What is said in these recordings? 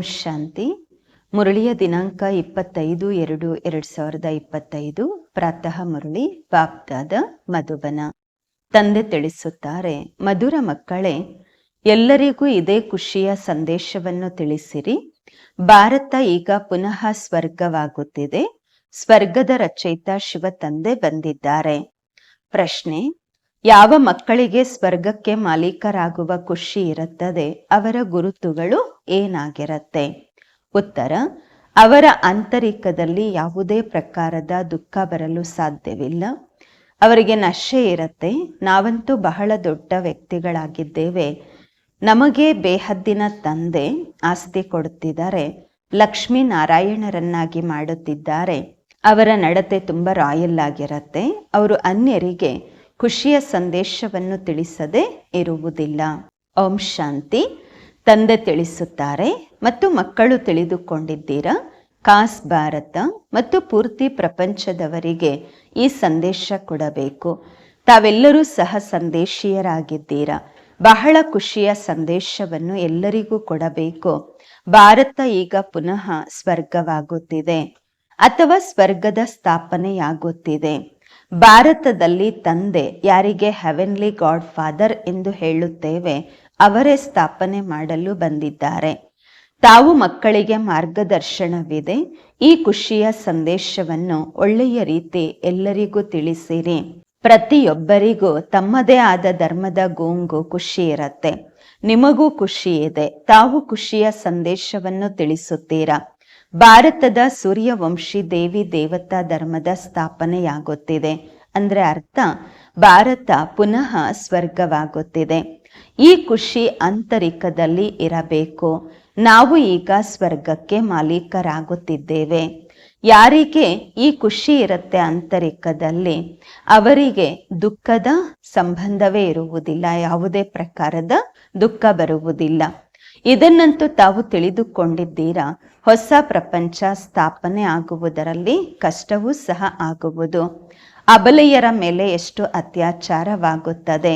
ಶಾಂತಿ. ಮುರಳಿಯ ದಿನಾಂಕ ಇಪ್ಪತ್ತೈದು ಎರಡು ಎರಡ್ ಸಾವಿರದ ಇಪ್ಪತ್ತೈದು. ಪ್ರಾತಃ ಮುರಳಿ ಬಾಪ್ದಾದ ಮಧುಬನ. ತಂದೆ ತಿಳಿಸುತ್ತಾರೆ, ಮಧುರ ಮಕ್ಕಳೇ, ಎಲ್ಲರಿಗೂ ಇದೇ ಖುಷಿಯ ಸಂದೇಶವನ್ನು ತಿಳಿಸಿರಿ. ಭಾರತ ಈಗ ಪುನಃ ಸ್ವರ್ಗವಾಗುತ್ತಿದೆ. ಸ್ವರ್ಗದ ರಚಯಿತ ಶಿವ ತಂದೆ ಬಂದಿದ್ದಾರೆ. ಪ್ರಶ್ನೆ ಯಾವ ಮಕ್ಕಳಿಗೆ ಸ್ವರ್ಗಕ್ಕೆ ಮಾಲೀಕರಾಗುವ ಖುಷಿ ಇರುತ್ತದೆ, ಅವರ ಗುರುತುಗಳು ಏನಾಗಿರುತ್ತೆ? ಉತ್ತರ, ಅವರ ಆಂತರಿಕದಲ್ಲಿ ಯಾವುದೇ ಪ್ರಕಾರದ ದುಃಖ ಬರಲು ಸಾಧ್ಯವಿಲ್ಲ. ಅವರಿಗೆ ನಶೆ ಇರುತ್ತೆ. ನಾವಂತೂ ಬಹಳ ದೊಡ್ಡ ವ್ಯಕ್ತಿಗಳಾಗಿದ್ದೇವೆ. ನಮಗೆ ಬೇಹದ್ದಿನ ತಂದೆ ಆಸ್ತಿ ಕೊಡುತ್ತಿದ್ದಾರೆ. ಲಕ್ಷ್ಮೀ ನಾರಾಯಣರನ್ನಾಗಿ ಮಾಡುತ್ತಿದ್ದಾರೆ. ಅವರ ನಡತೆ ತುಂಬ ರಾಯಲ್ ಆಗಿರುತ್ತೆ. ಅವರು ಅನ್ಯರಿಗೆ ಖುಷಿಯ ಸಂದೇಶವನ್ನು ತಿಳಿಸದೆ ಇರುವುದಿಲ್ಲ. ಓಂ ಶಾಂತಿ. ತಂದೆ ತಿಳಿಸುತ್ತಾರೆ, ಮತ್ತು ಮಕ್ಕಳು ತಿಳಿದುಕೊಂಡಿದ್ದೀರಾ? ಕಾಸ್ ಭಾರತ ಮತ್ತು ಪೂರ್ತಿ ಪ್ರಪಂಚದವರಿಗೆ ಈ ಸಂದೇಶ ಕೊಡಬೇಕು. ತಾವೆಲ್ಲರೂ ಸಹ ಸಂದೇಶೀಯರಾಗಿದ್ದೀರಾ? ಬಹಳ ಖುಷಿಯ ಸಂದೇಶವನ್ನು ಎಲ್ಲರಿಗೂ ಕೊಡಬೇಕು. ಭಾರತ ಈಗ ಪುನಃ ಸ್ವರ್ಗವಾಗುತ್ತಿದೆ. ಅಥವಾ ಸ್ವರ್ಗದ ಸ್ಥಾಪನೆಯಾಗುತ್ತಿದೆ. ಭಾರತದಲ್ಲಿ ತಂದೆ ಯಾರಿಗೆ ಹೆವೆನ್ಲಿ ಗಾಡ್ ಫಾದರ್ ಎಂದು ಹೇಳುತ್ತೇವೆ, ಅವರೇ ಸ್ಥಾಪನೆ ಮಾಡಲು ಬಂದಿದ್ದಾರೆ. ತಾವು ಮಕ್ಕಳಿಗೆ ಮಾರ್ಗದರ್ಶನವಿದೆ. ಈ ಖುಷಿಯ ಸಂದೇಶವನ್ನು ಒಳ್ಳೆಯ ರೀತಿ ಎಲ್ಲರಿಗೂ ತಿಳಿಸಿರಿ. ಪ್ರತಿಯೊಬ್ಬರಿಗೂ ತಮ್ಮದೇ ಆದ ಧರ್ಮದ ಗೋಂಗು ಖುಷಿ ಇರತ್ತೆ. ನಿಮಗೂ ಖುಷಿ ಇದೆ. ತಾವು ಖುಷಿಯ ಸಂದೇಶವನ್ನು ತಿಳಿಸುತ್ತೀರಾ? ಭಾರತದ ಸೂರ್ಯವಂಶಿ ದೇವಿ ದೇವತಾ ಧರ್ಮದ ಸ್ಥಾಪನೆಯಾಗುತ್ತಿದೆ. ಅಂದ್ರೆ ಅರ್ಥ, ಭಾರತ ಪುನಃ ಸ್ವರ್ಗವಾಗುತ್ತಿದೆ. ಈ ಖುಷಿ ಆಂತರಿಕದಲ್ಲಿ ಇರಬೇಕು. ನಾವು ಈಗ ಸ್ವರ್ಗಕ್ಕೆ ಮಾಲೀಕರಾಗುತ್ತಿದ್ದೇವೆ. ಯಾರಿಗೆ ಈ ಖುಷಿ ಇರುತ್ತೆ ಆಂತರಿಕದಲ್ಲಿ ಅವರಿಗೆ ದುಃಖದ ಸಂಬಂಧವೇ ಇರುವುದಿಲ್ಲ, ಯಾವುದೇ ಪ್ರಕಾರದ ದುಃಖ ಬರುವುದಿಲ್ಲ. ಇದನ್ನಂತೂ ತಾವು ತಿಳಿದುಕೊಂಡಿದ್ದೀರಾ? ಹೊಸ ಪ್ರಪಂಚ ಸ್ಥಾಪನೆ ಆಗುವುದರಲ್ಲಿ ಕಷ್ಟವೂ ಸಹ ಆಗುವುದು. ಅಬಲೆಯರ ಮೇಲೆ ಎಷ್ಟು ಅತ್ಯಾಚಾರವಾಗುತ್ತದೆ.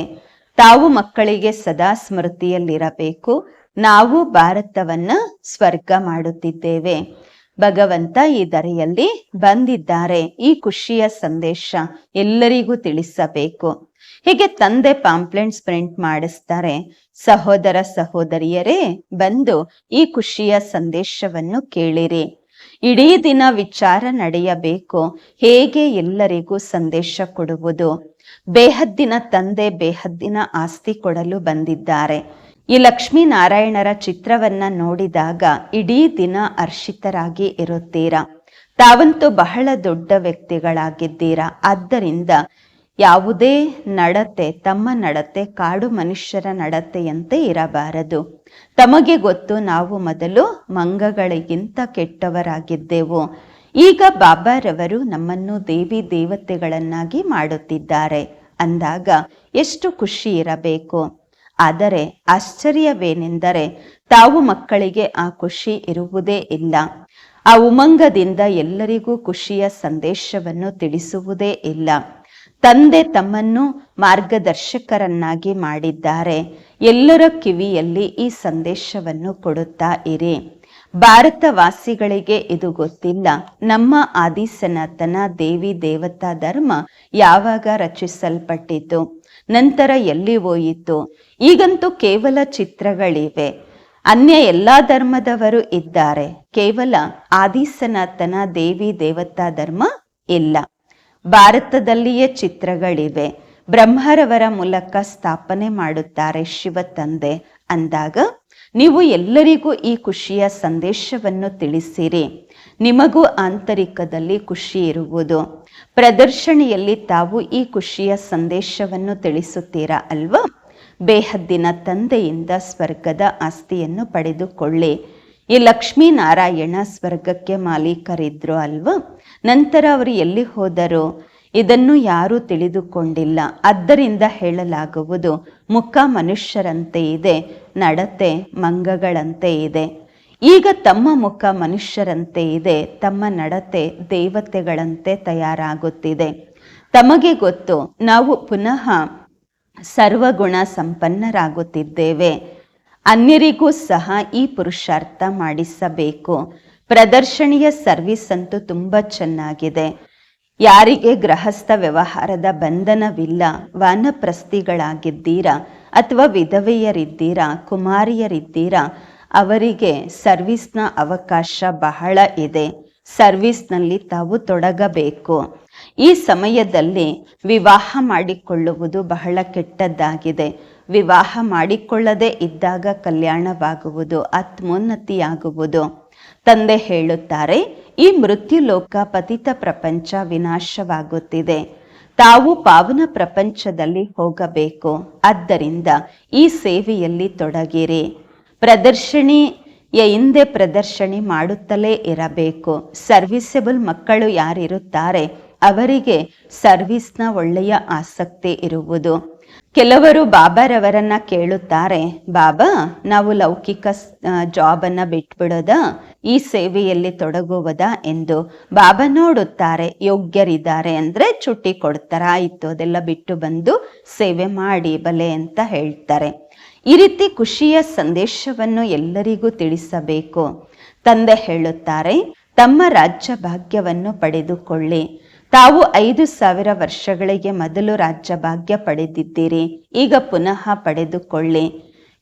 ತಾವು ಮಕ್ಕಳಿಗೆ ಸದಾ ಸ್ಮೃತಿಯಲ್ಲಿರಬೇಕು. ನಾವು ಭಾರತವನ್ನ ಸ್ವರ್ಗ ಮಾಡುತ್ತಿದ್ದೇವೆ. ಭಗವಂತ ಈ ದರೆಯಲ್ಲಿ ಬಂದಿದ್ದಾರೆ. ಈ ಖುಷಿಯ ಸಂದೇಶ ಎಲ್ಲರಿಗೂ ತಿಳಿಸಬೇಕು. ಹೀಗೆ ತಂದೆ ಪಾಂಪ್ಲೆಂಟ್ಸ್ ಪ್ರಿಂಟ್ ಮಾಡಿಸ್ತಾರೆ. ಸಹೋದರ ಸಹೋದರಿಯರೇ, ಬಂದು ಈ ಖುಷಿಯ ಸಂದೇಶವನ್ನು ಕೇಳಿರಿ. ಇಡೀ ದಿನ ವಿಚಾರ ನಡೆಯಬೇಕು. ಹೇಗೆ ಎಲ್ಲರಿಗೂ ಸಂದೇಶ ಕೊಡುವುದು? ಬೇಹದ್ದಿನ ತಂದೆ ಬೇಹದ್ದಿನ ಆಸ್ತಿ ಕೊಡಲು ಬಂದಿದ್ದಾರೆ. ಈ ಲಕ್ಷ್ಮೀನಾರಾಯಣರ ಚಿತ್ರವನ್ನ ನೋಡಿದಾಗ ಇಡೀ ದಿನ ಅರ್ಷಿತರಾಗಿ ಇರುತ್ತೀರಾ? ತಾವಂತೂ ಬಹಳ ದೊಡ್ಡ ವ್ಯಕ್ತಿಗಳಾಗಿದ್ದೀರಾ? ಆದ್ದರಿಂದ ಯಾವುದೇ ನಡತೆ, ತಮ್ಮ ನಡತೆ, ಕಾಡು ಮನುಷ್ಯರ ನಡತೆಯಂತೆ ಇರಬಾರದು. ತಮಗೆ ಗೊತ್ತು ನಾವು ಮೊದಲು ಮಂಗಗಳಿಗಿಂತ ಕೆಟ್ಟವರಾಗಿದ್ದೆವು. ಈಗ ಬಾಬಾರವರು ನಮ್ಮನ್ನು ದೇವಿ ದೇವತೆಗಳನ್ನಾಗಿ ಮಾಡುತ್ತಿದ್ದಾರೆ. ಅಂದಾಗ ಎಷ್ಟು ಖುಷಿ ಇರಬೇಕು? ಆದರೆ ಆಶ್ಚರ್ಯವೇನೆಂದರೆ ತಾವು ಮಕ್ಕಳಿಗೆ ಆ ಖುಷಿ ಇರುವುದೇ ಇಲ್ಲ. ಆ ಉಮಂಗದಿಂದ ಎಲ್ಲರಿಗೂ ಖುಷಿಯ ಸಂದೇಶವನ್ನು ತಿಳಿಸುವುದೇ ಇಲ್ಲ. ತಂದೆ ತಮ್ಮನ್ನು ಮಾರ್ಗದರ್ಶಕರನ್ನಾಗಿ ಮಾಡಿದ್ದಾರೆ. ಎಲ್ಲರ ಕಿವಿಯಲ್ಲಿ ಈ ಸಂದೇಶವನ್ನು ಕೊಡುತ್ತಾ ಇರಿ. ಭಾರತವಾಸಿಗಳಿಗೆ ಇದು ಗೊತ್ತಿಲ್ಲ. ನಮ್ಮ ಆದಿ ಸನಾತನ ದೇವಿ ದೇವತಾ ಧರ್ಮ ಯಾವಾಗ ರಚಿಸಲ್ಪಟ್ಟಿತು? ನಂತರ ಎಲ್ಲಿ ಹೋಯಿತು? ಈಗಂತೂ ಕೇವಲ ಚಿತ್ರಗಳಿವೆ. ಅನ್ಯ ಎಲ್ಲ ಧರ್ಮದವರು ಇದ್ದಾರೆ. ಕೇವಲ ಆದಿಸನಾತನ ದೇವಿ ದೇವತಾ ಧರ್ಮ ಇಲ್ಲ. ಭಾರತದಲ್ಲಿಯೇ ಚಿತ್ರಗಳಿವೆ. ಬ್ರಹ್ಮರವರ ಮೂಲಕ ಸ್ಥಾಪನೆ ಮಾಡುತ್ತಾರೆ ಶಿವ ತಂದೆ ಅಂದಾಗ, ನೀವು ಎಲ್ಲರಿಗೂ ಈ ಖುಷಿಯ ಸಂದೇಶವನ್ನು ತಿಳಿಸಿರಿ. ನಿಮಗೂ ಆಂತರಿಕದಲ್ಲಿ ಖುಷಿ ಇರುವುದು. ಪ್ರದರ್ಶನಿಯಲ್ಲಿ ತಾವು ಈ ಖುಷಿಯ ಸಂದೇಶವನ್ನು ತಿಳಿಸುತ್ತೀರಾ ಅಲ್ವಾ? ಬೇಹದ್ದಿನ ತಂದೆಯಿಂದ ಸ್ವರ್ಗದ ಆಸ್ತಿಯನ್ನು ಪಡೆದುಕೊಳ್ಳಿ. ಈ ಲಕ್ಷ್ಮೀನಾರಾಯಣ ಸ್ವರ್ಗಕ್ಕೆ ಮಾಲೀಕರಿದ್ರು ಅಲ್ವಾ? ನಂತರ ಅವರು ಎಲ್ಲಿ ಹೋದರು? ಇದನ್ನು ಯಾರೂ ತಿಳಿದುಕೊಂಡಿಲ್ಲ. ಆದ್ದರಿಂದ ಹೇಳಲಾಗುವುದು, ಮುಖ ಮನುಷ್ಯರಂತೆ ಇದೆ, ನಡತೆ ಮಂಗಗಳಂತೆ ಇದೆ. ಈಗ ತಮ್ಮ ಮುಖ ಮನುಷ್ಯರಂತೆ ಇದೆ, ತಮ್ಮ ನಡತೆ ದೇವತೆಗಳಂತೆ ತಯಾರಾಗುತ್ತಿದೆ. ತಮಗೆ ಗೊತ್ತು, ನಾವು ಪುನಃ ಸರ್ವಗುಣ ಸಂಪನ್ನರಾಗುತ್ತಿದ್ದೇವೆ. ಅನ್ಯರಿಗೂ ಸಹ ಈ ಪುರುಷಾರ್ಥ ಮಾಡಿಸಬೇಕು. ಪ್ರದರ್ಶನೀಯ ಸರ್ವಿಸ್ ಅಂತೂ ತುಂಬ ಚೆನ್ನಾಗಿದೆ. ಯಾರಿಗೆ ಗೃಹಸ್ಥ ವ್ಯವಹಾರದ ಬಂಧನವಿಲ್ಲ, ವಾನಪ್ರಸ್ಥಿಗಳಾಗಿದ್ದೀರಾ ಅಥವಾ ವಿಧವೆಯರಿದ್ದೀರಾ, ಕುಮಾರಿಯರಿದ್ದೀರಾ ಅವರಿಗೆ ಸರ್ವಿಸ್ನ ಅವಕಾಶ ಬಹಳ ಇದೆ. ಸರ್ವಿಸ್ನಲ್ಲಿ ತಾವು ತೊಡಗಬೇಕು. ಈ ಸಮಯದಲ್ಲಿ ವಿವಾಹ ಮಾಡಿಕೊಳ್ಳುವುದು ಬಹಳ ಕೆಟ್ಟದ್ದಾಗಿದೆ. ವಿವಾಹ ಮಾಡಿಕೊಳ್ಳದೇ ಇದ್ದಾಗ ಕಲ್ಯಾಣವಾಗುವುದು ಆತ್ಮೋನ್ನತಿಯಾಗುವುದು. ತಂದೆ ಹೇಳುತ್ತಾರೆ, ಈ ಮೃತ್ಯು ಲೋಕ ಪತಿತ ಪ್ರಪಂಚ ವಿನಾಶವಾಗುತ್ತಿದೆ. ತಾವು ಪಾವನ ಪ್ರಪಂಚದಲ್ಲಿ ಹೋಗಬೇಕು. ಆದ್ದರಿಂದ ಈ ಸೇವೆಯಲ್ಲಿ ತೊಡಗಿರಿ. ಪ್ರದರ್ಶನಿಯ ಹಿಂದೆ ಪ್ರದರ್ಶನಿ ಮಾಡುತ್ತಲೇ ಇರಬೇಕು. ಸರ್ವಿಸಬಲ್ ಮಕ್ಕಳು ಯಾರಿರುತ್ತಾರೆ ಅವರಿಗೆ ಸರ್ವಿಸ್ನ ಒಳ್ಳೆಯ ಆಸಕ್ತಿ ಇರುವುದು. ಕೆಲವರು ಬಾಬಾರವರನ್ನ ಕೇಳುತ್ತಾರೆ, ಬಾಬಾ, ನಾವು ಲೌಕಿಕ ಜಾಬ್ ಅನ್ನ ಬಿಟ್ಬಿಡೋದ, ಈ ಸೇವೆಯಲ್ಲಿ ತೊಡಗುವುದ ಎಂದು ಬಾಬಾ ನೋಡುತ್ತಾರೆ. ಯೋಗ್ಯರಿದ್ದಾರೆ ಅಂದ್ರೆ ಚುಟ್ಟಿ ಕೊಡ್ತಾರ. ಆಯ್ತು, ಅದೆಲ್ಲ ಬಿಟ್ಟು ಬಂದು ಸೇವೆ ಮಾಡಿ, ಬಲೆ ಅಂತ ಹೇಳ್ತಾರೆ. ಈ ರೀತಿ ಖುಷಿಯ ಸಂದೇಶವನ್ನು ಎಲ್ಲರಿಗೂ ತಿಳಿಸಬೇಕು. ತಂದೆ ಹೇಳುತ್ತಾರೆ, ತಮ್ಮ ರಾಜ್ಯ ಭಾಗ್ಯವನ್ನು ಪಡೆದುಕೊಳ್ಳಿ. ತಾವು ಐದು ಸಾವಿರ ವರ್ಷಗಳಿಗೆ ಮೊದಲು ರಾಜ್ಯ ಭಾಗ್ಯ ಪಡೆದಿದ್ದೀರಿ, ಈಗ ಪುನಃ ಪಡೆದುಕೊಳ್ಳಿ.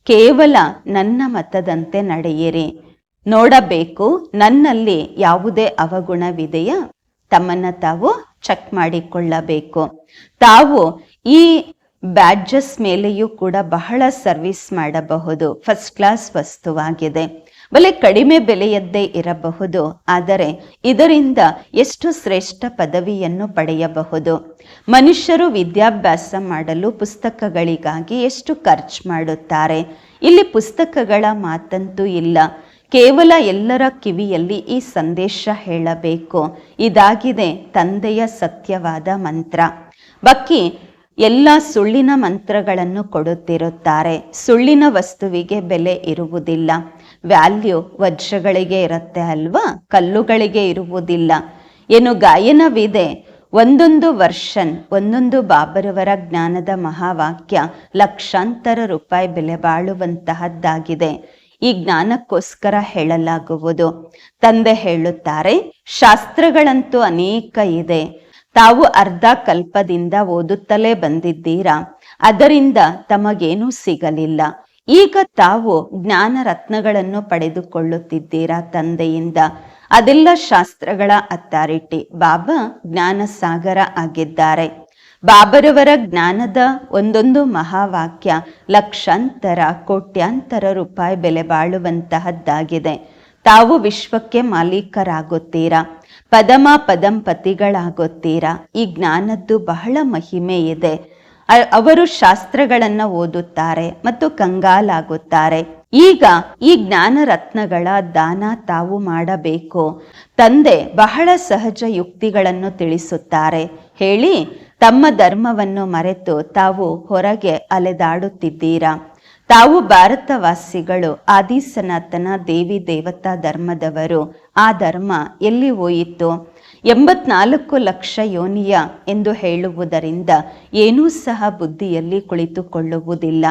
ಕೇವಲ ನನ್ನ ಮತದಂತೆ ನಡೆಯಿರಿ. ನೋಡಬೇಕು, ನನ್ನಲ್ಲಿ ಯಾವುದೇ ಅವಗುಣವಿದೆಯಾ? ತಮ್ಮನ್ನ ತಾವು ಚೆಕ್ ಮಾಡಿಕೊಳ್ಳಬೇಕು. ತಾವು ಈ ಬ್ಯಾಡ್ಜಸ್ ಮೇಲೆಯೂ ಕೂಡ ಬಹಳ ಸರ್ವಿಸ್ ಮಾಡಬಹುದು. ಫಸ್ಟ್ ಕ್ಲಾಸ್ ವಸ್ತುವಾಗಿದೆ. ಬಲೆ ಕಡಿಮೆ ಬೆಲೆಯದ್ದೇ ಇರಬಹುದು. ಆದರೆ ಇದರಿಂದ ಎಷ್ಟು ಶ್ರೇಷ್ಠ ಪದವಿಯನ್ನು ಪಡೆಯಬಹುದು? ಮನುಷ್ಯರು ವಿದ್ಯಾಭ್ಯಾಸ ಮಾಡಲು ಪುಸ್ತಕಗಳಿಗಾಗಿ ಎಷ್ಟು ಖರ್ಚು ಮಾಡುತ್ತಾರೆ? ಇಲ್ಲಿ ಪುಸ್ತಕಗಳ ಮಾತಂತೂ ಇಲ್ಲ. ಕೇವಲ ಎಲ್ಲರ ಕಿವಿಯಲ್ಲಿ ಈ ಸಂದೇಶ ಹೇಳಬೇಕು. ಇದಾಗಿದೆ ತಂದೆಯ ಸತ್ಯವಾದ ಮಂತ್ರ. ಬಕ್ಕಿ ಎಲ್ಲ ಸುಳ್ಳಿನ ಮಂತ್ರಗಳನ್ನು ಕೊಡುತ್ತಿರುತ್ತಾರೆ. ಸುಳ್ಳಿನ ವಸ್ತುವಿಗೆ ಬೆಲೆ ಇರುವುದಿಲ್ಲ. ವ್ಯಾಲ್ಯೂ ವಜ್ರಗಳಿಗೆ ಇರುತ್ತೆ ಅಲ್ವಾ? ಕಲ್ಲುಗಳಿಗೆ ಇರುವುದಿಲ್ಲ. ಏನು ಗಾಯನವಿದೆ? ಒಂದೊಂದು ವರ್ಷನ್, ಒಂದೊಂದು ಬಾಬರವರ ಜ್ಞಾನದ ಮಹಾವಾಕ್ಯ ಲಕ್ಷಾಂತರ ರೂಪಾಯಿ ಬೆಲೆ ಬಾಳುವಂತಹದ್ದಾಗಿದೆ. ಈ ಜ್ಞಾನಕ್ಕೋಸ್ಕರ ಹೇಳಲಾಗುವುದು. ತಂದೆ ಹೇಳುತ್ತಾರೆ, ಶಾಸ್ತ್ರಗಳಂತೂ ಅನೇಕ ಇದೆ. ತಾವು ಅರ್ಧ ಕಲ್ಪದಿಂದ ಓದುತ್ತಲೇ ಬಂದಿದ್ದೀರಾ? ಅದರಿಂದ ತಮಗೇನೂ ಸಿಗಲಿಲ್ಲ. ಈಗ ತಾವು ಜ್ಞಾನ ರತ್ನಗಳನ್ನು ಪಡೆದುಕೊಳ್ಳುತ್ತಿದ್ದೀರಾ ತಂದೆಯಿಂದ? ಅದೆಲ್ಲ ಶಾಸ್ತ್ರಗಳ ಅಥಾರಿಟಿ. ಬಾಬಾ ಜ್ಞಾನ ಸಾಗರ ಆಗಿದ್ದಾರೆ. ಬಾಬರವರ ಜ್ಞಾನದ ಒಂದೊಂದು ಮಹಾವಾಕ್ಯ ಲಕ್ಷಾಂತರ, ಕೋಟ್ಯಾಂತರ ರೂಪಾಯಿ ಬೆಲೆ ಬಾಳುವಂತಹದ್ದಾಗಿದೆ. ತಾವು ವಿಶ್ವಕ್ಕೆ ಮಾಲೀಕರಾಗುತ್ತೀರಾ? ಪದಮ ಪದಂಪತಿಗಳಾಗುತ್ತೀರಾ ಈ ಜ್ಞಾನದ್ದು ಬಹಳ ಮಹಿಮೆ ಇದೆ. ಅವರು ಶಾಸ್ತ್ರಗಳನ್ನು ಓದುತ್ತಾರೆ ಮತ್ತು ಕಂಗಾಲಾಗುತ್ತಾರೆ. ಈಗ ಈ ಜ್ಞಾನ ರತ್ನಗಳ ದಾನ ತಾವು ಮಾಡಬೇಕು. ತಂದೆ ಬಹಳ ಸಹಜ ಯುಕ್ತಿಗಳನ್ನು ತಿಳಿಸುತ್ತಾರೆ. ಹೇಳಿ, ತಮ್ಮ ಧರ್ಮವನ್ನು ಮರೆತು ತಾವು ಹೊರಗೆ ಅಲೆದಾಡುತ್ತಿದ್ದೀರಾ? ತಾವು ಭಾರತವಾಸಿಗಳು ಆದಿ ಸನಾತನ ದೇವಿ ದೇವತಾ ಧರ್ಮದವರು. ಆ ಧರ್ಮ ಎಲ್ಲಿ ಹೋಯಿತು? ಎಂಬತ್ನಾಲ್ಕು ಲಕ್ಷ ಯೋನಿಯ ಎಂದು ಹೇಳುವುದರಿಂದ ಏನೂ ಸಹ ಬುದ್ಧಿಯಲ್ಲಿ ಕುಳಿತುಕೊಳ್ಳುವುದಿಲ್ಲ.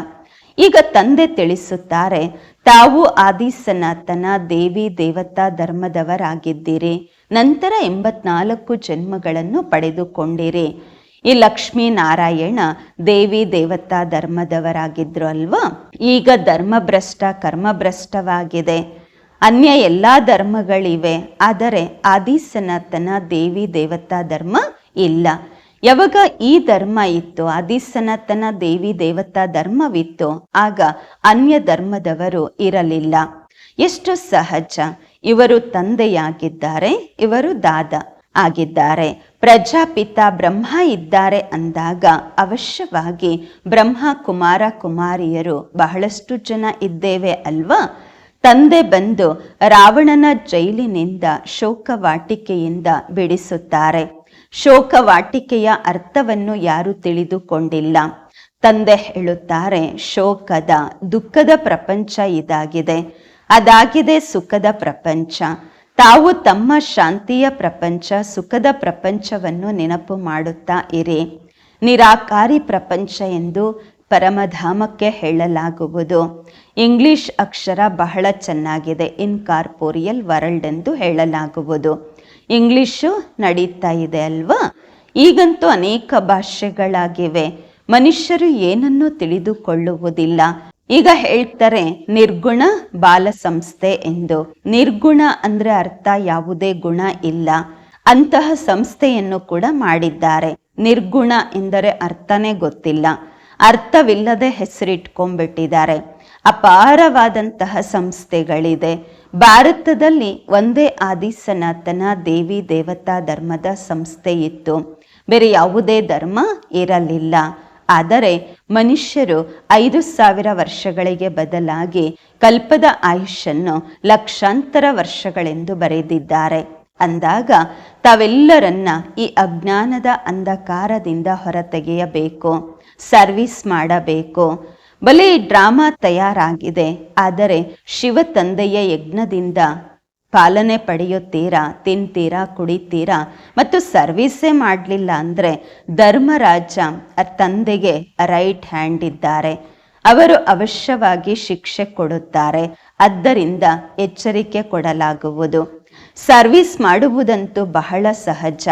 ಈಗ ತಂದೆ ತಿಳಿಸುತ್ತಾರೆ, ತಾವು ಆದಿ ಸನಾತನ ದೇವಿ ದೇವತಾ ಧರ್ಮದವರಾಗಿದ್ದೀರಿ. ನಂತರ ಎಂಬತ್ನಾಲ್ಕು ಜನ್ಮಗಳನ್ನು ಪಡೆದುಕೊಂಡಿರಿ. ಈ ಲಕ್ಷ್ಮೀ ನಾರಾಯಣ ದೇವಿ ದೇವತಾ ಧರ್ಮದವರಾಗಿದ್ರು ಅಲ್ವಾ? ಈಗ ಧರ್ಮಭ್ರಷ್ಟ, ಕರ್ಮಭ್ರಷ್ಟವಾಗಿದೆ. ಅನ್ಯ ಎಲ್ಲ ಧರ್ಮಗಳಿವೆ, ಆದರೆ ಆದಿ ಸನಾತನ ದೇವಿ ದೇವತಾ ಧರ್ಮ ಇಲ್ಲ. ಯಾವಾಗ ಈ ಧರ್ಮ ಇತ್ತು ಆದಿ ಸನಾತನ ದೇವಿ ದೇವತಾ ಧರ್ಮವಿತ್ತು, ಆಗ ಅನ್ಯ ಧರ್ಮದವರು ಇರಲಿಲ್ಲ. ಎಷ್ಟು ಸಹಜ. ಇವರು ತಂದೆಯಾಗಿದ್ದಾರೆ, ಇವರು ದಾದ ಆಗಿದ್ದಾರೆ. ಪ್ರಜಾಪಿತ ಬ್ರಹ್ಮ ಇದ್ದಾರೆ ಅಂದಾಗ ಅವಶ್ಯವಾಗಿ ಬ್ರಹ್ಮ ಕುಮಾರ ಕುಮಾರಿಯರು ಬಹಳಷ್ಟು ಜನ ಇದ್ದೇವೆ ಅಲ್ವಾ? ತಂದೆ ಬಂದು ರಾವಣನ ಜೈಲಿನಿಂದ ಶೋಕವಾಟಿಕೆಯಿಂದ ಬಿಡಿಸುತ್ತಾರೆ. ಶೋಕವಾಟಿಕೆಯ ಅರ್ಥವನ್ನು ಯಾರು ತಿಳಿದುಕೊಂಡಿಲ್ಲ. ತಂದೆ ಹೇಳುತ್ತಾರೆ, ಶೋಕದ, ದುಃಖದ ಪ್ರಪಂಚ ಇದಾಗಿದೆ. ಅದಾಗಿದೆ ಸುಖದ ಪ್ರಪಂಚ. ತಾವು ತಮ್ಮ ಶಾಂತಿಯ ಪ್ರಪಂಚ, ಸುಖದ ಪ್ರಪಂಚವನ್ನು ನೆನಪು ಮಾಡುತ್ತಾ ಇರಿ. ನಿರಾಕಾರಿ ಪ್ರಪಂಚ ಎಂದು ಪರಮಧಾಮಕ್ಕೆ ಹೇಳಲಾಗುವುದು. ಇಂಗ್ಲಿಷ್ ಅಕ್ಷರ ಬಹಳ ಚೆನ್ನಾಗಿದೆ. ಇನ್ ಕಾರ್ಪೋರಿಯಲ್ ವರ್ಲ್ಡ್ ಎಂದು ಹೇಳಲಾಗುವುದು. ಇಂಗ್ಲಿಷು ನಡೀತಾ ಇದೆ ಅಲ್ವಾ? ಈಗಂತೂ ಅನೇಕ ಭಾಷೆಗಳಾಗಿವೆ. ಮನುಷ್ಯರು ಏನನ್ನೂ ತಿಳಿದುಕೊಳ್ಳುವುದಿಲ್ಲ. ಈಗ ಹೇಳ್ತಾರೆ ನಿರ್ಗುಣ ಬಾಲ ಸಂಸ್ಥೆ ಎಂದು. ನಿರ್ಗುಣ ಅಂದ್ರೆ ಅರ್ಥ ಯಾವುದೇ ಗುಣ ಇಲ್ಲ. ಅಂತಹ ಸಂಸ್ಥೆಯನ್ನು ಕೂಡ ಮಾಡಿದ್ದಾರೆ. ನಿರ್ಗುಣ ಎಂದರೆ ಅರ್ಥನೇ ಗೊತ್ತಿಲ್ಲ. ಅರ್ಥವಿಲ್ಲದೆ ಹೆಸರಿಟ್ಕೊಂಡ್ಬಿಟ್ಟಿದ್ದಾರೆ. ಅಪಾರವಾದಂತಹ ಸಂಸ್ಥೆಗಳಿದೆ. ಭಾರತದಲ್ಲಿ ಒಂದೇ ಆದಿ ಸನಾತನ ದೇವಿ ದೇವತಾ ಧರ್ಮದ ಸಂಸ್ಥೆ ಇತ್ತು. ಬೇರೆ ಯಾವುದೇ ಧರ್ಮ ಇರಲಿಲ್ಲ. ಆದರೆ ಮನುಷ್ಯರು ಐದು ಸಾವಿರ ವರ್ಷಗಳಿಗೆ ಬದಲಾಗಿ ಕಲ್ಪದ ಆಯುಷನ್ನು ಲಕ್ಷಾಂತರ ವರ್ಷಗಳೆಂದು ಬರೆದಿದ್ದಾರೆ. ಅಂದಾಗ ತಾವೆಲ್ಲರನ್ನ ಈ ಅಜ್ಞಾನದ ಅಂಧಕಾರದಿಂದ ಹೊರತೆಗೆಯಬೇಕು. ಸರ್ವಿಸ್ ಮಾಡಬೇಕು. ಬಲೆ ಡ್ರಾಮಾ ತಯಾರಾಗಿದೆ. ಆದರೆ ಶಿವ ತಂದೆಯ ಯಜ್ಞದಿಂದ ಪಾಲನೆ ಪಡೆಯುತ್ತೀರಾ? ತಿಂತೀರಾ? ಕುಡಿತೀರಾ? ಮತ್ತು ಸರ್ವಿಸೇ ಮಾಡಲಿಲ್ಲ ಅಂದರೆ ಧರ್ಮರಾಜ ತಂದೆಗೆ ರೈಟ್ ಹ್ಯಾಂಡ್ ಇದ್ದಾರೆ. ಅವರು ಅವಶ್ಯವಾಗಿ ಶಿಕ್ಷೆ ಕೊಡುತ್ತಾರೆ. ಆದ್ದರಿಂದ ಎಚ್ಚರಿಕೆ ಕೊಡಲಾಗುವುದು. ಸರ್ವಿಸ್ ಮಾಡುವುದಂತೂ ಬಹಳ ಸಹಜ.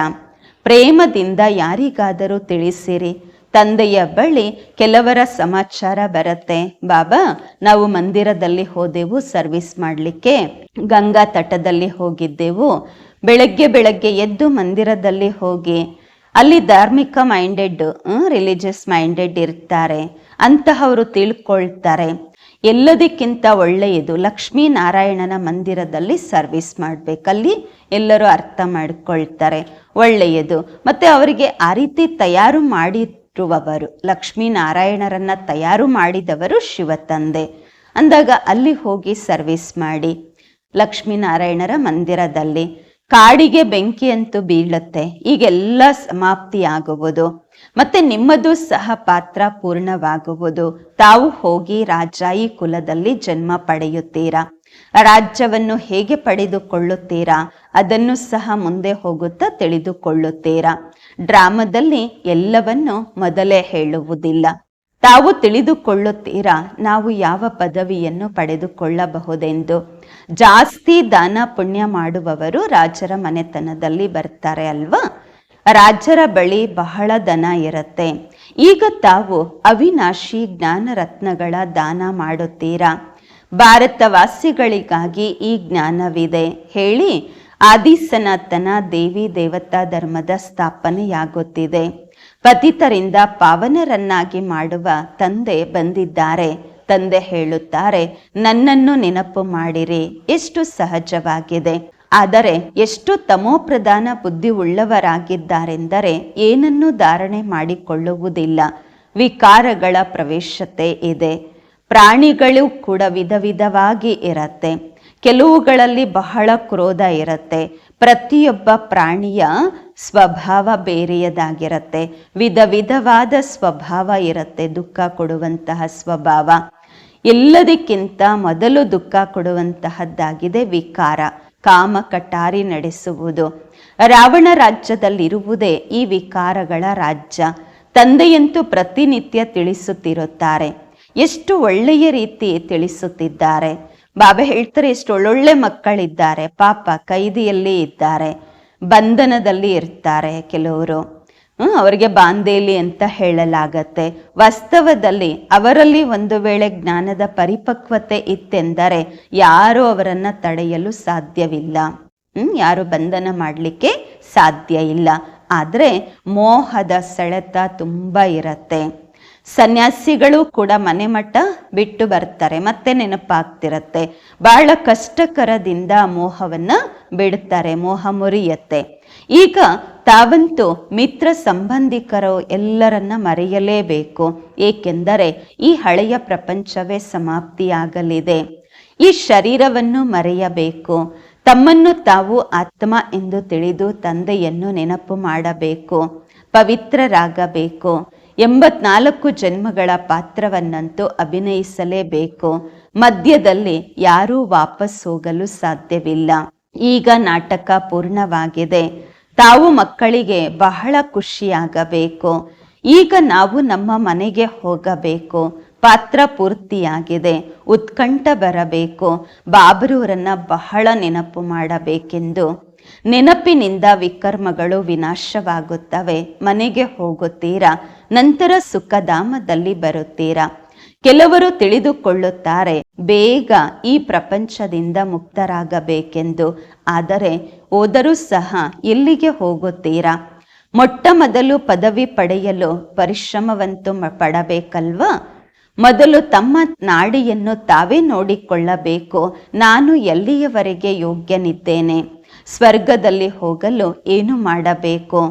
ಪ್ರೇಮದಿಂದ ಯಾರಿಗಾದರೂ ತಿಳಿಸಿರಿ. ತಂದೆಯ ಬಳಿ ಕೆಲವರ ಸಮಾಚಾರ ಬರುತ್ತೆ. ಬಾಬಾ, ನಾವು ಮಂದಿರದಲ್ಲಿ ಹೋದೆವು, ಸರ್ವಿಸ್ ಮಾಡಲಿಕ್ಕೆ. ಗಂಗಾ ತಟದಲ್ಲಿ ಹೋಗಿದ್ದೆವು. ಬೆಳಗ್ಗೆ ಬೆಳಗ್ಗೆ ಎದ್ದು ಮಂದಿರದಲ್ಲಿ ಹೋಗಿ. ಅಲ್ಲಿ ಧಾರ್ಮಿಕ ಮೈಂಡೆಡ್ ರಿಲಿಜಿಯಸ್ ಮೈಂಡೆಡ್ ಇರ್ತಾರೆ. ಅಂತಹವರು ತಿಳ್ಕೊಳ್ತಾರೆ. ಎಲ್ಲದಕ್ಕಿಂತ ಒಳ್ಳೆಯದು, ಲಕ್ಷ್ಮೀ ನಾರಾಯಣನ ಮಂದಿರದಲ್ಲಿ ಸರ್ವಿಸ್ ಮಾಡಬೇಕಲ್ಲಿ ಎಲ್ಲರೂ ಅರ್ಥ ಮಾಡಿಕೊಳ್ತಾರೆ. ಒಳ್ಳೆಯದು. ಮತ್ತು ಅವರಿಗೆ ಆ ರೀತಿ ತಯಾರು ಮಾಡಿರುವವರು ಲಕ್ಷ್ಮೀ ನಾರಾಯಣರನ್ನ ತಯಾರು ಮಾಡಿದವರು ಶಿವ ತಂದೆ ಅಂದಾಗ ಅಲ್ಲಿ ಹೋಗಿ ಸರ್ವಿಸ್ ಮಾಡಿ. ಲಕ್ಷ್ಮೀನಾರಾಯಣರ ಮಂದಿರದಲ್ಲಿ ಕಾಡಿಗೆ ಬೆಂಕಿ ಅಂತೂ ಬೀಳುತ್ತೆ. ಈಗೆಲ್ಲ ಸಮಾಪ್ತಿಯಾಗುವುದು. ಮತ್ತೆ ನಿಮ್ಮದು ಸಹ ಪಾತ್ರ ಪೂರ್ಣವಾಗುವುದು. ತಾವು ಹೋಗಿ ರಾಜಾಯಿ ಕುಲದಲ್ಲಿ ಜನ್ಮ ಪಡೆಯುತ್ತೀರಾ? ರಾಜ್ಯವನ್ನು ಹೇಗೆ ಪಡೆದುಕೊಳ್ಳುತ್ತೀರಾ? ಅದನ್ನು ಸಹ ಮುಂದೆ ಹೋಗುತ್ತಾ ತಿಳಿದುಕೊಳ್ಳುತ್ತೀರಾ. ಡ್ರಾಮದಲ್ಲಿ ಎಲ್ಲವನ್ನು ಮೊದಲೇ ಹೇಳುವುದಿಲ್ಲ. ತಾವು ತಿಳಿದುಕೊಳ್ಳುತ್ತೀರಾ, ನಾವು ಯಾವ ಪದವಿಯನ್ನು ಪಡೆದುಕೊಳ್ಳಬಹುದೆಂದು. ಜಾಸ್ತಿ ದಾನ ಪುಣ್ಯ ಮಾಡುವವರು ರಾಜರ ಮನೆತನದಲ್ಲಿ ಬರ್ತಾರೆ ಅಲ್ವಾ? ರಾಜರ ಬಳಿ ಬಹಳ ದನ ಇರುತ್ತೆ. ಈಗ ತಾವು ಅವಿನಾಶಿ ಜ್ಞಾನ ರತ್ನಗಳ ದಾನ ಮಾಡುತ್ತೀರಾ? ಭಾರತವಾಸಿಗಳಿಗಾಗಿ ಈ ಜ್ಞಾನವಿದೆ. ಹೇಳಿ ಆದಿ ಸನಾತನ ದೇವಿ ದೇವತಾ ಧರ್ಮದ ಸ್ಥಾಪನೆಯಾಗುತ್ತಿದೆ. ಪತಿತರಿಂದ ಪಾವನರನ್ನಾಗಿ ಮಾಡುವ ತಂದೆ ಬಂದಿದ್ದಾರೆ. ತಂದೆ ಹೇಳುತ್ತಾರೆ, ನನ್ನನ್ನು ನೆನಪು ಮಾಡಿರಿ, ಎಷ್ಟು ಸಹಜವಾಗಿದೆ. ಆದರೆ ಎಷ್ಟು ತಮೋಪ್ರಧಾನ ಬುದ್ಧಿ ಉಳ್ಳವರಾಗಿದ್ದಾರೆಂದರೆ ಏನನ್ನೂ ಧಾರಣೆ ಮಾಡಿಕೊಳ್ಳುವುದಿಲ್ಲ. ವಿಕಾರಗಳ ಪ್ರವೇಶತೆ ಇದೆ. ಪ್ರಾಣಿಗಳು ಕೂಡ ವಿಧ ವಿಧವಾಗಿ ಇರತ್ತೆ. ಕೆಲವುಗಳಲ್ಲಿ ಬಹಳ ಕ್ರೋಧ ಇರುತ್ತೆ. ಪ್ರತಿಯೊಬ್ಬ ಪ್ರಾಣಿಯ ಸ್ವಭಾವ ಬೇರೆಯದಾಗಿರುತ್ತೆ. ವಿಧ ವಿಧವಾದ ಸ್ವಭಾವ ಇರುತ್ತೆ, ದುಃಖ ಕೊಡುವಂತಹ ಸ್ವಭಾವ. ಎಲ್ಲದಕ್ಕಿಂತ ಮೊದಲು ದುಃಖ ಕೊಡುವಂತಹದ್ದಾಗಿದೆ ವಿಕಾರ, ಕಾಮ ಕಟಾರಿ ನಡೆಸುವುದು. ರಾವಣ ರಾಜ್ಯದಲ್ಲಿರುವುದೇ ಈ ವಿಕಾರಗಳ ರಾಜ್ಯ. ತಂದೆಯಂತೂ ಪ್ರತಿನಿತ್ಯ ತಿಳಿಸುತ್ತಿರುತ್ತಾರೆ. ಎಷ್ಟು ಒಳ್ಳೆಯ ರೀತಿ ತಿಳಿಸುತ್ತಿದ್ದಾರೆ. ಬಾಬಾ ಹೇಳ್ತಾರೆ ಎಷ್ಟು ಒಳ್ಳೊಳ್ಳೆ ಮಕ್ಕಳಿದ್ದಾರೆ, ಪಾಪ ಕೈದಿಯಲ್ಲಿ ಇದ್ದಾರೆ, ಬಂಧನದಲ್ಲಿ ಇರ್ತಾರೆ ಕೆಲವರು. ಅವರಿಗೆ ಬಾಂಧೇಲಿ ಅಂತ ಹೇಳಲಾಗತ್ತೆ. ವಾಸ್ತವದಲ್ಲಿ ಅವರಲ್ಲಿ ಒಂದು ವೇಳೆ ಜ್ಞಾನದ ಪರಿಪಕ್ವತೆ ಇತ್ತೆಂದರೆ ಯಾರೂ ಅವರನ್ನ ತಡೆಯಲು ಸಾಧ್ಯವಿಲ್ಲ. ಹ್ಮ್, ಯಾರು ಬಂಧನ ಮಾಡಲಿಕ್ಕೆ ಸಾಧ್ಯ ಇಲ್ಲ. ಆದರೆ ಮೋಹದ ಸೆಳೆತ ತುಂಬಾ ಇರತ್ತೆ. ಸನ್ಯಾಸಿಗಳು ಕೂಡ ಮನೆ ಮಠ ಬಿಟ್ಟು ಬರ್ತಾರೆ, ಮತ್ತೆ ನೆನಪಾಗ್ತಿರತ್ತೆ. ಬಹಳ ಕಷ್ಟಕರದಿಂದ ಮೋಹವನ್ನ ಬಿಡುತ್ತಾರೆ ಮೋಹ ಮುರಿಯತ್ತೆ. ಈಗ ತಾವಂತೂ ಮಿತ್ರ ಸಂಬಂಧಿಕರು ಎಲ್ಲರನ್ನ ಮರೆಯಲೇಬೇಕು. ಏಕೆಂದರೆ ಈ ಹಳೆಯ ಪ್ರಪಂಚವೇ ಸಮಾಪ್ತಿಯಾಗಲಿದೆ. ಈ ಶರೀರವನ್ನು ಮರೆಯಬೇಕು. ತಮ್ಮನ್ನು ತಾವು ಆತ್ಮ ಎಂದು ತಿಳಿದು ತಂದೆಯನ್ನು ನೆನಪು ಮಾಡಬೇಕು. ಪವಿತ್ರರಾಗಬೇಕು. ಎಂಬತ್ನಾಲ್ಕು ಜನ್ಮಗಳ ಪಾತ್ರವನ್ನಂತೂ ಅಭಿನಯಿಸಲೇಬೇಕು. ಮಧ್ಯದಲ್ಲಿ ಯಾರೂ ವಾಪಸ್ ಹೋಗಲು ಸಾಧ್ಯವಿಲ್ಲ. ಈಗ ನಾಟಕ ಪೂರ್ಣವಾಗಿದೆ. ತಾವು ಮಕ್ಕಳಿಗೆ ಬಹಳ ಖುಷಿಯಾಗಬೇಕು. ಈಗ ನಾವು ನಮ್ಮ ಮನೆಗೆ ಹೋಗಬೇಕು. ಪಾತ್ರ ಪೂರ್ತಿಯಾಗಿದೆ. ಉತ್ಕಂಠ ಬರಬೇಕು. ಬಾಬರೂರನ್ನ ಬಹಳ ನೆನಪು ಮಾಡಬೇಕೆಂದು. ನೆನಪಿನಿಂದ ವಿಕರ್ಮಗಳು ವಿನಾಶವಾಗುತ್ತವೆ. ಮನೆಗೆ ಹೋಗುತ್ತೀರಾ? ನಂತರ ಸುಖಧಾಮದಲ್ಲಿ ಬರುತ್ತೀರಾ? ಕೆಲವರು ತಿಳಿದುಕೊಳ್ಳುತ್ತಾರೆ, ಬೇಗ ಈ ಪ್ರಪಂಚದಿಂದ ಮುಕ್ತರಾಗಬೇಕೆಂದು. ಆದರೆ ಹೋದರೂ ಸಹ ಎಲ್ಲಿಗೆ ಹೋಗುತ್ತೀರಾ? ಮೊಟ್ಟ ಮೊದಲು ಪದವಿ ಪಡೆಯಲು ಪರಿಶ್ರಮವಂತೂ ಪಡಬೇಕಲ್ವಾ? ಮೊದಲು ತಮ್ಮ ನಾಡಿಯನ್ನು ತಾವೇ ನೋಡಿಕೊಳ್ಳಬೇಕು. ನಾನು ಎಲ್ಲಿಯವರೆಗೆ ಯೋಗ್ಯನಿದ್ದೇನೆ? ಸ್ವರ್ಗದಲ್ಲಿ ಹೋಗಲು ಏನು ಮಾಡಬೇಕು?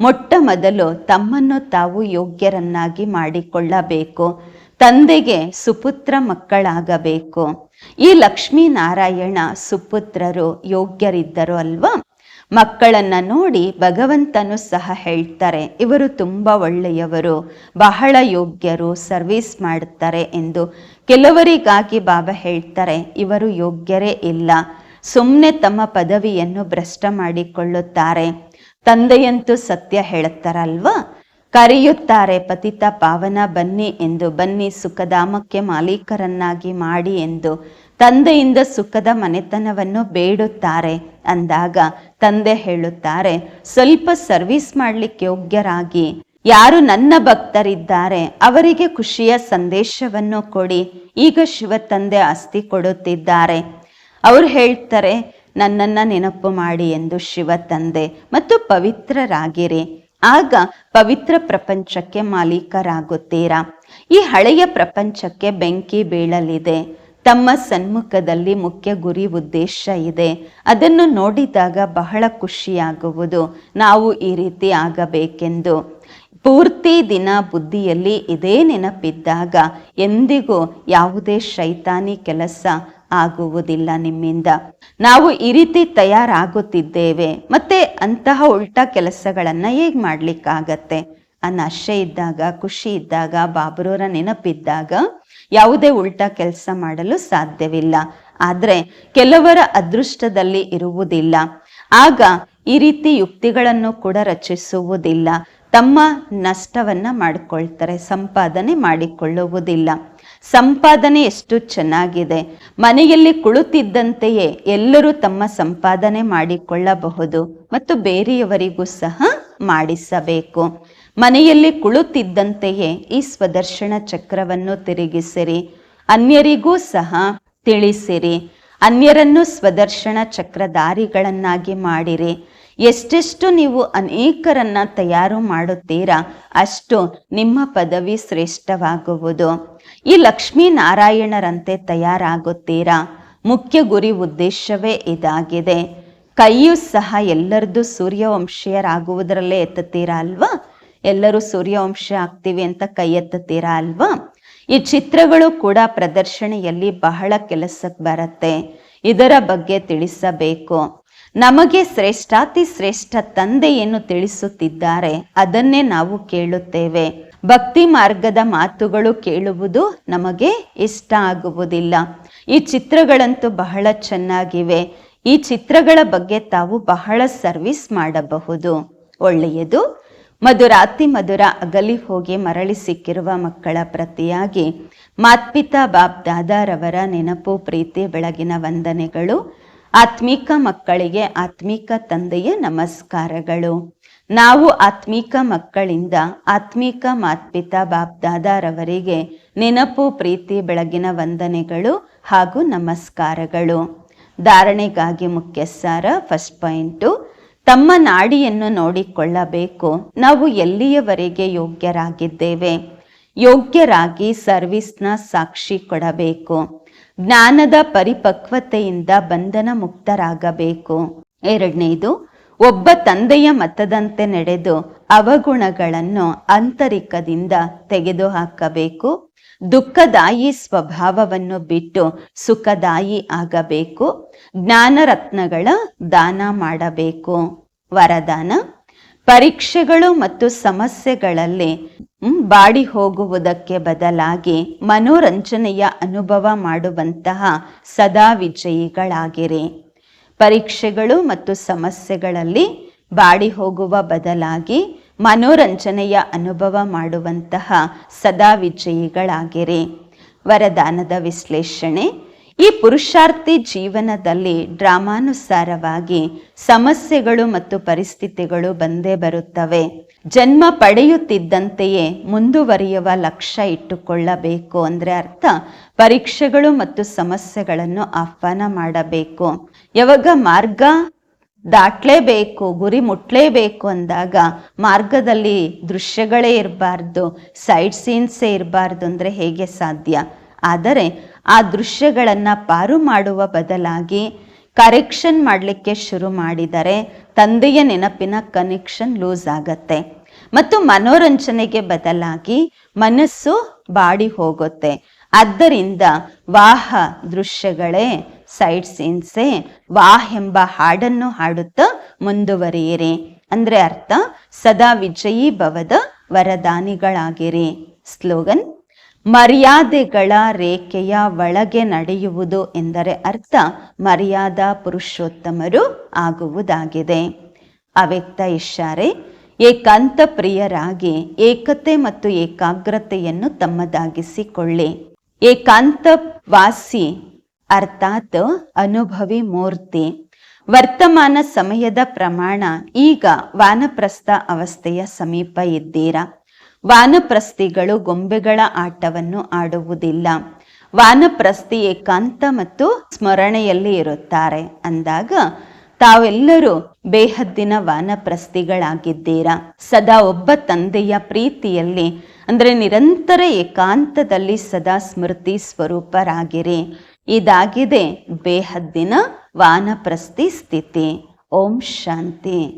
ಮೊಟ್ಟ ಮೊದಲು ತಮ್ಮನ್ನು ತಾವು ಯೋಗ್ಯರನ್ನಾಗಿ ಮಾಡಿಕೊಳ್ಳಬೇಕು. ತಂದೆಗೆ ಸುಪುತ್ರ ಮಕ್ಕಳಾಗಬೇಕು. ಈ ಲಕ್ಷ್ಮೀನಾರಾಯಣ ಸುಪುತ್ರರು ಯೋಗ್ಯರಿದ್ದರು ಅಲ್ವಾ? ಮಕ್ಕಳನ್ನ ನೋಡಿ ಭಗವಂತನು ಸಹ ಹೇಳ್ತಾರೆ, ಇವರು ತುಂಬ ಒಳ್ಳೆಯವರು, ಬಹಳ ಯೋಗ್ಯರು, ಸರ್ವಿಸ್ ಮಾಡುತ್ತಾರೆ ಎಂದು. ಕೆಲವರಿಗಾಗಿ ಬಾಬಾ ಹೇಳ್ತಾರೆ, ಇವರು ಯೋಗ್ಯರೇ ಇಲ್ಲ. ಸುಮ್ಮನೆ ತಮ್ಮ ಪದವಿಯನ್ನು ಭ್ರಷ್ಟ ಮಾಡಿಕೊಳ್ಳುತ್ತಾರೆ. ತಂದೆಯಂತೂ ಸತ್ಯ ಹೇಳುತ್ತಾರಲ್ವಾ? ಕರೆಯುತ್ತಾರೆ, ಪತಿತ ಪಾವನ ಬನ್ನಿ ಎಂದು, ಬನ್ನಿ ಸುಖಧಾಮಕ್ಕೆ ಮಾಲೀಕರನ್ನಾಗಿ ಮಾಡಿ ಎಂದು. ತಂದೆಯಿಂದ ಸುಖದ ಮನೆತನವನ್ನು ಬೇಡುತ್ತಾರೆ. ಅಂದಾಗ ತಂದೆ ಹೇಳುತ್ತಾರೆ, ಸ್ವಲ್ಪ ಸರ್ವಿಸ್ ಮಾಡಲಿಕ್ಕೆ ಯೋಗ್ಯರಾಗಿ. ಯಾರು ನನ್ನ ಭಕ್ತರಿದ್ದಾರೆ, ಅವರಿಗೆ ಖುಷಿಯ ಸಂದೇಶವನ್ನು ಕೊಡಿ. ಈಗ ಶಿವ ತಂದೆ ಆಸ್ತಿ ಕೊಡುತ್ತಿದ್ದಾರೆ. ಅವ್ರು ಹೇಳ್ತಾರೆ ನನ್ನನ್ನ ನೆನಪು ಮಾಡಿ ಎಂದು ಶಿವ ತಂದೆ ಮತ್ತು ಪವಿತ್ರರಾಗಿರಿ. ಆಗ ಪವಿತ್ರ ಪ್ರಪಂಚಕ್ಕೆ ಮಾಲೀಕರಾಗುತ್ತೀರಾ? ಈ ಹಳೆಯ ಪ್ರಪಂಚಕ್ಕೆ ಬೆಂಕಿ ಬೀಳಲಿದೆ. ತಮ್ಮ ಸನ್ಮುಖದಲ್ಲಿ ಮುಖ್ಯ ಗುರಿ ಉದ್ದೇಶ ಇದೆ. ಅದನ್ನು ನೋಡಿದಾಗ ಬಹಳ ಖುಷಿಯಾಗುವುದು. ನಾವು ಈ ರೀತಿ ಆಗಬೇಕೆಂದು. ಪೂರ್ತಿ ದಿನ ಬುದ್ಧಿಯಲ್ಲಿ ಇದೇ ನೆನಪಿದ್ದಾಗ ಎಂದಿಗೂ ಯಾವುದೇ ಶೈತಾನಿ ಕೆಲಸ ಆಗುವುದಿಲ್ಲ ನಿಮ್ಮಿಂದ. ನಾವು ಈ ರೀತಿ ತಯಾರಾಗುತ್ತಿದ್ದೇವೆ. ಮತ್ತೆ ಅಂತಹ ಉಲ್ಟಾ ಕೆಲಸಗಳನ್ನ ಹೇಗ್ ಮಾಡ್ಲಿಕ್ಕಾಗತ್ತೆ? ಆ ನಶೆ ಇದ್ದಾಗ, ಖುಷಿ ಇದ್ದಾಗ ಬಾಬ್ರೋರ ನೆನಪಿದ್ದಾಗ ಯಾವುದೇ ಉಲ್ಟಾ ಕೆಲಸ ಮಾಡಲು ಸಾಧ್ಯವಿಲ್ಲ. ಆದ್ರೆ ಕೆಲವರ ಅದೃಷ್ಟದಲ್ಲಿ ಇರುವುದಿಲ್ಲ. ಆಗ ಈ ರೀತಿ ಯುಕ್ತಿಗಳನ್ನು ಕೂಡ ರಚಿಸುವುದಿಲ್ಲ. ತಮ್ಮ ನಷ್ಟವನ್ನ ಮಾಡಿಕೊಳ್ತಾರೆ, ಸಂಪಾದನೆ ಮಾಡಿಕೊಳ್ಳುವುದಿಲ್ಲ. ಸಂಪಾದನೆ ಎಷ್ಟು ಚೆನ್ನಾಗಿದೆ. ಮನೆಯಲ್ಲಿ ಕುಳಿತಿದ್ದಂತೆಯೇ ಎಲ್ಲರೂ ತಮ್ಮ ಸಂಪಾದನೆ ಮಾಡಿಕೊಳ್ಳಬಹುದು ಮತ್ತು ಬೇರೆಯವರಿಗೂ ಸಹ ಮಾಡಿಸಬೇಕು. ಮನೆಯಲ್ಲಿ ಕುಳಿತಿದ್ದಂತೆಯೇ ಈ ಸ್ವದರ್ಶನ ಚಕ್ರವನ್ನು ತಿರುಗಿಸಿರಿ. ಅನ್ಯರಿಗೂ ಸಹ ತಿಳಿಸಿರಿ. ಅನ್ಯರನ್ನು ಸ್ವದರ್ಶನ ಚಕ್ರಧಾರಿಗಳನ್ನಾಗಿ ಮಾಡಿರಿ. ಎಷ್ಟೆಷ್ಟು ನೀವು ಅನೇಕರನ್ನ ತಯಾರು ಮಾಡುತ್ತೀರಾ ಅಷ್ಟು ನಿಮ್ಮ ಪದವಿ ಶ್ರೇಷ್ಠವಾಗುವುದು. ಈ ಲಕ್ಷ್ಮೀನಾರಾಯಣರಂತೆ ತಯಾರಾಗುತ್ತೀರಾ? ಮುಖ್ಯ ಗುರಿ ಉದ್ದೇಶವೇ ಇದಾಗಿದೆ. ಕೈಯೂ ಸಹ ಎಲ್ಲರದ್ದು ಸೂರ್ಯವಂಶೀಯರಾಗುವುದರಲ್ಲೇ ಎತ್ತುತ್ತೀರಾ ಅಲ್ವಾ? ಎಲ್ಲರೂ ಸೂರ್ಯವಂಶ ಆಗ್ತೀವಿ ಅಂತ ಕೈ ಎತ್ತುತ್ತೀರಾ ಅಲ್ವಾ? ಈ ಚಿತ್ರಗಳು ಕೂಡ ಪ್ರದರ್ಶನೆಯಲ್ಲಿ ಬಹಳ ಕೆಲಸಕ್ಕೆ ಬರುತ್ತೆ. ಇದರ ಬಗ್ಗೆ ತಿಳಿಸಬೇಕು. ನಮಗೆ ಶ್ರೇಷ್ಠಾತಿ ಶ್ರೇಷ್ಠ ತಂದೆಯನ್ನು ತಿಳಿಸುತ್ತಿದ್ದಾರೆ. ಅದನ್ನೇ ನಾವು ಕೇಳುತ್ತೇವೆ. ಭಕ್ತಿ ಮಾರ್ಗದ ಮಾತುಗಳು ಕೇಳುವುದು ನಮಗೆ ಇಷ್ಟ ಆಗುವುದಿಲ್ಲ. ಈ ಚಿತ್ರಗಳಂತೂ ಬಹಳ ಚೆನ್ನಾಗಿವೆ. ಈ ಚಿತ್ರಗಳ ಬಗ್ಗೆ ತಾವು ಬಹಳ ಸರ್ವಿಸ್ ಮಾಡಬಹುದು. ಒಳ್ಳೆಯದು. ಮಧುರಾತಿ ಮಧುರ ಅಗಲಿ ಹೋಗಿ ಮರಳಿ ಸಿಕ್ಕಿರುವ ಮಕ್ಕಳ ಪ್ರತಿಯಾಗಿ ಮಾತ್ಪಿತಾ ಬಾಬ್ ದಾದಾರವರ ನೆನಪು, ಪ್ರೀತಿ, ಬೆಳಗಿನ ವಂದನೆಗಳು, ಆತ್ಮೀಕ ಮಕ್ಕಳಿಗೆ ಆತ್ಮೀಕ ತಂದೆಯ ನಮಸ್ಕಾರಗಳು. ನಾವು ಆತ್ಮೀಕ ಮಕ್ಕಳಿಂದ ಆತ್ಮೀಕ ಮಾತ್ಪಿತಾ ಬಾಬ್ ದಾದಾರವರಿಗೆ ನೆನಪು, ಪ್ರೀತಿ, ಬೆಳಗಿನ ವಂದನೆಗಳು ಹಾಗೂ ನಮಸ್ಕಾರಗಳು. ಧಾರಣೆಗಾಗಿ ಮುಖ್ಯ ಸಾರ ಫಸ್ಟ್ ಪಾಯಿಂಟು ತಮ್ಮ ನಾಡಿಯನ್ನು ನೋಡಿಕೊಳ್ಳಬೇಕು. ನಾವು ಎಲ್ಲಿಯವರೆಗೆ ಯೋಗ್ಯರಾಗಿದ್ದೇವೆ? ಯೋಗ್ಯರಾಗಿ ಸರ್ವಿಸ್ನ ಸಾಕ್ಷಿ ಕೊಡಬೇಕು. ಜ್ಞಾನದ ಪರಿಪಕ್ವತೆಯಿಂದ ಬಂಧನ ಮುಕ್ತರಾಗಬೇಕು ಎರಡನೇದು ಒಬ್ಬ ತಂದೆಯ ಮತದಂತೆ ನಡೆದು ಅವಗುಣಗಳನ್ನು ಆಂತರಿಕದಿಂದ ತೆಗೆದುಹಾಕಬೇಕು. ದುಃಖದಾಯಿ ಸ್ವಭಾವವನ್ನು ಬಿಟ್ಟು ಸುಖದಾಯಿ ಆಗಬೇಕು. ಜ್ಞಾನರತ್ನಗಳ ದಾನ ಮಾಡಬೇಕು. ವರದಾನ. ಪರೀಕ್ಷೆಗಳು ಮತ್ತು ಸಮಸ್ಯೆಗಳಲ್ಲಿ ಬಾಡಿ ಹೋಗುವುದಕ್ಕೆ ಬದಲಾಗಿ ಮನೋರಂಜನೆಯ ಅನುಭವ ಮಾಡುವಂತಹ ಸದಾ ವಿಜಯಿಗಳಾಗಿರಿ. ಪರೀಕ್ಷೆಗಳು ಮತ್ತು ಸಮಸ್ಯೆಗಳಲ್ಲಿ ಬಾಡಿ ಹೋಗುವ ಬದಲಾಗಿ ಮನೋರಂಜನೆಯ ಅನುಭವ ಮಾಡುವಂತಹ ಸದಾ ವಿಜಯಿಗಳಾಗಿರಿ ವರದಾನದ ವಿಶ್ಲೇಷಣೆ, ಈ ಪುರುಷಾರ್ಥಿ ಜೀವನದಲ್ಲಿ ಡ್ರಾಮಾನುಸಾರವಾಗಿ ಸಮಸ್ಯೆಗಳು ಮತ್ತು ಪರಿಸ್ಥಿತಿಗಳು ಬಂದೇ ಬರುತ್ತವೆ. ಜನ್ಮ ಪಡೆಯುತ್ತಿದ್ದಂತೆಯೇ ಮುಂದುವರಿಯುವ ಲಕ್ಷ್ಯ ಇಟ್ಟುಕೊಳ್ಳಬೇಕು ಅಂದರೆ ಅರ್ಥ, ಪರೀಕ್ಷೆಗಳು ಮತ್ತು ಸಮಸ್ಯೆಗಳನ್ನು ಆಹ್ವಾನ ಮಾಡಬೇಕು. ಯಾವಾಗ ಮಾರ್ಗ ದಾಟ್ಲೇಬೇಕು, ಗುರಿ ಮುಟ್ಲೇಬೇಕು ಅಂದಾಗ ಮಾರ್ಗದಲ್ಲಿ ದೃಶ್ಯಗಳೇ ಇರಬಾರ್ದು ಸೈಡ್ ಸೀನ್ಸೇ ಇರಬಾರ್ದು ಅಂದರೆ ಹೇಗೆ ಸಾಧ್ಯ? ಆದರೆ ಆ ದೃಶ್ಯಗಳನ್ನು ಪಾರು ಮಾಡುವ ಬದಲಾಗಿ ಕರೆಕ್ಷನ್ ಮಾಡಲಿಕ್ಕೆ ಶುರು ಮಾಡಿದರೆ ತಂದೆಯ ನೆನಪಿನ ಕನೆಕ್ಷನ್ ಲೂಸ್ ಆಗತ್ತೆ. ಮತ್ತು ಮನೋರಂಜನೆಗೆ ಬದಲಾಗಿ ಮನಸ್ಸು ಬಾಡಿ ಹೋಗುತ್ತೆ. ಆದ್ದರಿಂದ ವಾಹ ದೃಶ್ಯಗಳೇ ಸೈಡ್ ಸೀನ್ಸೆ ವಾ ಎಂಬ ಹಾಡನ್ನು ಹಾಡುತ್ತಾ ಮುಂದುವರಿಯಿರಿ. ಅಂದ್ರೆ ಅರ್ಥ, ಸದಾ ವಿಜಯಿ ಭವದ ವರದಾನಿಗಳಾಗಿರಿ. ಸ್ಲೋಗನ್, ಮರ್ಯಾದೆಗಳ ರೇಖೆಯ ಒಳಗೆ ನಡೆಯುವುದು ಎಂದರೆ ಅರ್ಥ, ಮರ್ಯಾದಾ ಪುರುಷೋತ್ತಮರು ಆಗುವುದಾಗಿದೆ. ಅವ್ಯಕ್ತ ಇಷಾರೆ ಏಕಾಂತ ಪ್ರಿಯರಾಗಿ ಏಕತೆ ಮತ್ತು ಏಕಾಗ್ರತೆಯನ್ನು ತಮ್ಮದಾಗಿಸಿಕೊಳ್ಳಿ. ಏಕಾಂತವಾಸಿ ಅರ್ಥಾತ್ ಅನುಭವಿ ಮೂರ್ತಿ. ವರ್ತಮಾನ ಸಮಯದ ಪ್ರಮಾಣ ಈಗ ವಾನಪ್ರಸ್ಥ ಅವಸ್ಥೆಯ ಸಮೀಪ ಇದ್ದೀರಾ? ವಾನಪ್ರಸ್ಥಿಗಳು ಗೊಂಬೆಗಳ ಆಟವನ್ನು ಆಡುವುದಿಲ್ಲ. ವಾನಪ್ರಸ್ಥಿ ಏಕಾಂತ ಮತ್ತು ಸ್ಮರಣೆಯಲ್ಲಿ ಇರುತ್ತಾರೆ. ಅಂದಾಗ ತಾವೆಲ್ಲರೂ ಬೇಹದ್ದಿನ ವಾನಪ್ರಸ್ಥಿಗಳಾಗಿದ್ದೀರಾ ಸದಾ ಒಬ್ಬ ತಂದೆಯ ಪ್ರೀತಿಯಲ್ಲಿ, ಅಂದರೆ ನಿರಂತರ ಏಕಾಂತದಲ್ಲಿ ಸದಾ ಸ್ಮೃತಿ ಸ್ವರೂಪರಾಗಿರಿ. ಇದಾಗಿದೆ. ಬೇಹದ್ದಿನ ವಾನಪ್ರಸ್ಥಿ ಸ್ಥಿತಿ. ಓಂ ಶಾಂತಿ.